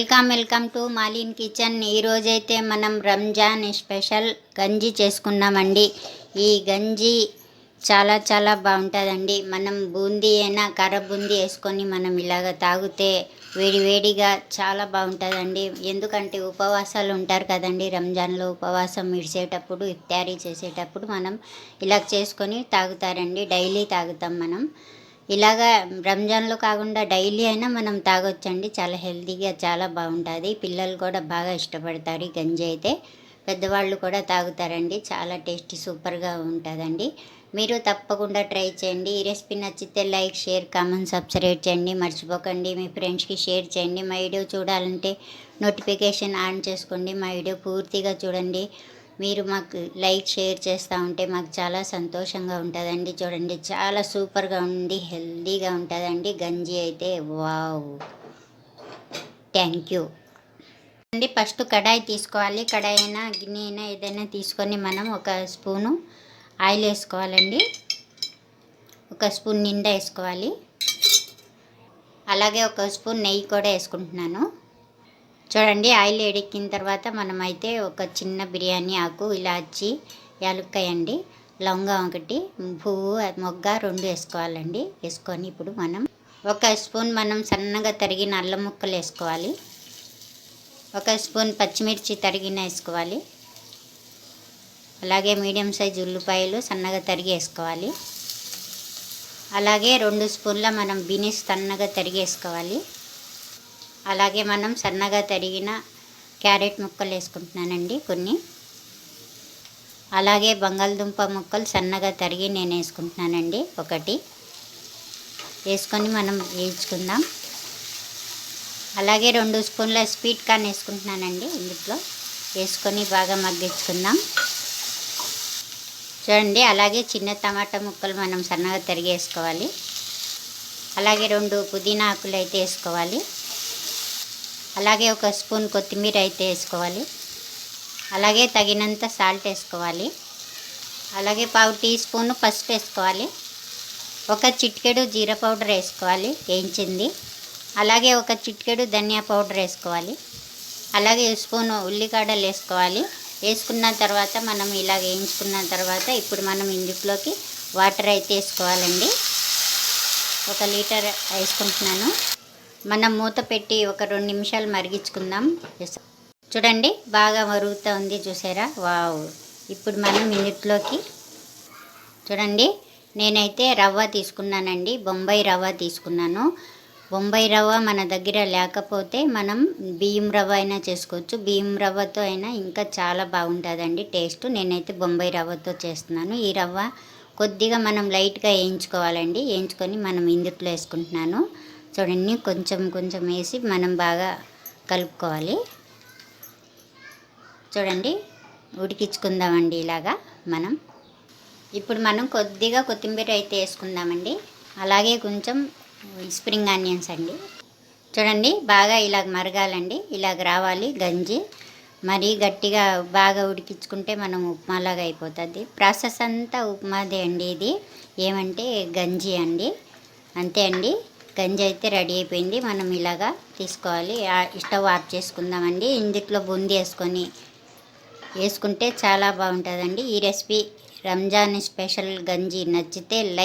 Welcome welcome to Malin kitchen. ఈరోజైతే మనం Ramzan special గంజి చేసుకున్నామండి. ఈ గంజి చాలా చాలా బాగుంటుందండి. మనం బూందీ అయినా కర్ర బూందీ వేసుకొని మనం ఇలాగ తాగితే వేడివేడిగా చాలా బాగుంటుందండి. ఎందుకంటే ఉపవాసాలు ఉంటారు కదండి. రంజాన్లో ఉపవాసం విడిచేటప్పుడు ఇఫ్తారీ చేసేటప్పుడు మనం ఇలా చేసుకొని తాగుతారండి. డైలీ తాగుతాం మనం. ఇలాగా రంజాన్లో కాకుండా డైలీ అయినా మనం తాగొచ్చండి. చాలా హెల్తీగా చాలా బాగుంటుంది. పిల్లలు కూడా బాగా ఇష్టపడతారు ఈ గంజి అయితే. పెద్దవాళ్ళు కూడా తాగుతారండి. చాలా టేస్టీ సూపర్గా ఉంటుందండి. మీరు తప్పకుండా ట్రై చేయండి. ఈ రెసిపీ నచ్చితే లైక్ షేర్ కామెంట్ సబ్స్క్రైబ్ చేయండి. మర్చిపోకండి. మీ ఫ్రెండ్స్కి షేర్ చేయండి. మా వీడియో చూడాలంటే నోటిఫికేషన్ ఆన్ చేసుకోండి. మా వీడియో పూర్తిగా చూడండి. మీరు మాకు లైక్ షేర్ చేస్తూ ఉంటే మాకు చాలా సంతోషంగా ఉంటుందండి. చూడండి చాలా సూపర్గా ఉండి హెల్దీగా ఉంటుందండి. గంజి అయితే వావ్. థ్యాంక్ యూ అండి ఫస్ట్ కడాయి తీసుకోవాలి. కడాయి అయినా గిన్నె అయినా ఏదైనా తీసుకొని మనం ఒక స్పూను ఆయిల్ వేసుకోవాలండి. ఒక స్పూన్ నిండా వేసుకోవాలి. అలాగే ఒక స్పూన్ నెయ్యి కూడా వేసుకుంటున్నాను. చూడండి ఆయిల్ ఎడిక్కిన తర్వాత మనమైతే ఒక చిన్న బిర్యానీ ఆకు ఇలాచి యాలుక్కాయ అండి లవంగం ఒకటి పువ్వు మొగ్గ రెండు వేసుకోవాలండి. వేసుకొని ఇప్పుడు మనం ఒక స్పూన్ మనం సన్నగా తరిగిన అల్లం ముక్కలు వేసుకోవాలి. ఒక స్పూన్ పచ్చిమిర్చి తరిగిన వేసుకోవాలి. అలాగే మీడియం సైజ్ ఉల్లిపాయలు సన్నగా తరిగి వేసుకోవాలి. అలాగే రెండు స్పూన్ల మనం బీనీస్ సన్నగా తరిగేసుకోవాలి అలాగే మనం సన్నగా తరిగిన క్యారెట్ ముక్కలు వేసుకుంటున్నానండి కొన్ని. అలాగే బంగాళదుంప ముక్కలు సన్నగా తరిగి నేను వేసుకుంటున్నానండి ఒకటి. వేసుకొని మనం వేయించుకుందాం. అలాగే రెండు స్పూన్ల స్వీట్ కార్న్ వేసుకుంటున్నానండి ఇందులో. వేసుకొని బాగా మగ్గించుకుందాం. చూడండి అలాగే చిన్న టమాటా ముక్కలు మనం సన్నగా తరిగి వేసుకోవాలి అలాగే రెండు పుదీనా ఆకులు అయితే వేసుకోవాలి. అలాగే ఒక స్పూన్ కొత్తిమీర అయితే వేసుకోవాలి. అలాగే తగినంత సాల్ట్ వేసుకోవాలి. అలాగే పావు టీ స్పూన్ ఫస్ట్ వేసుకోవాలి. ఒక చిటికెడు జీరా పౌడర్ వేసుకోవాలి వేయించింది. అలాగే ఒక చిటికెడు ధనియా పౌడర్ వేసుకోవాలి. అలాగే స్పూన్ ఉల్లిగడ్డలు వేసుకోవాలి. వేసుకున్న తర్వాత మనం ఇలా వేయించుకున్న తర్వాత ఇప్పుడు మనం ఇందులోకి వాటర్ అయితే వేసుకోవాలండి. ఒక లీటర్ వేసుకుంటున్నాను. మనం మూత పెట్టి ఒక రెండు నిమిషాలు మరిగించుకుందాం. చూడండి బాగా మరుగుతూ ఉంది చూసారా? వావ్ ఇప్పుడు మనం ఇందులోకి చూడండి నేనైతే రవ్వ తీసుకున్నానండి బొంబాయి రవ్వ తీసుకున్నాను. బొంబాయి రవ్వ మన దగ్గర లేకపోతే మనం బియ్యం రవ్వ అయినా చేసుకోవచ్చు. బియ్యం రవ్వతో అయినా ఇంకా చాలా బాగుంటుందండి టేస్ట్. నేనైతే బొంబాయి రవ్వతో చేస్తున్నాను. ఈ రవ్వ కొద్దిగా మనం లైట్గా వేయించుకోవాలండి. వేయించుకొని మనం ఇందుట్లో వేసుకుంటున్నాను. చూడండి కొంచెం కొంచెం వేసి మనం బాగా కలుపుకోవాలి. చూడండి ఉడికించుకుందామండి ఇలాగా మనం. ఇప్పుడు మనం కొద్దిగా కొత్తిమీర అయితే వేసుకుందామండి. అలాగే కొంచెం స్ప్రింగ్ ఆనియన్స్ అండి. చూడండి బాగా ఇలాగ మరగాలండి. ఇలాగ రావాలి గంజి. మరీ గట్టిగా బాగా ఉడికించుకుంటే మనం ఉప్మాలాగా అయిపోతుంది. ప్రాసెస్ అంతా ఉప్మాదే అండి ఇది. ఏమంటే గంజి అండి. అంతే అండి. గంజి అయితే రెడీ అయిపోయింది. మనం ఇలాగా తీసుకోవాలి. స్టవ్ ఆఫ్ చేసుకుందామండి. ఇందుట్లో బూందీ వేసుకొని వేసుకుంటే చాలా బాగుంటుందండి. ఈ రెసిపీ రంజాన్ స్పెషల్ గంజి నచ్చితే లైక్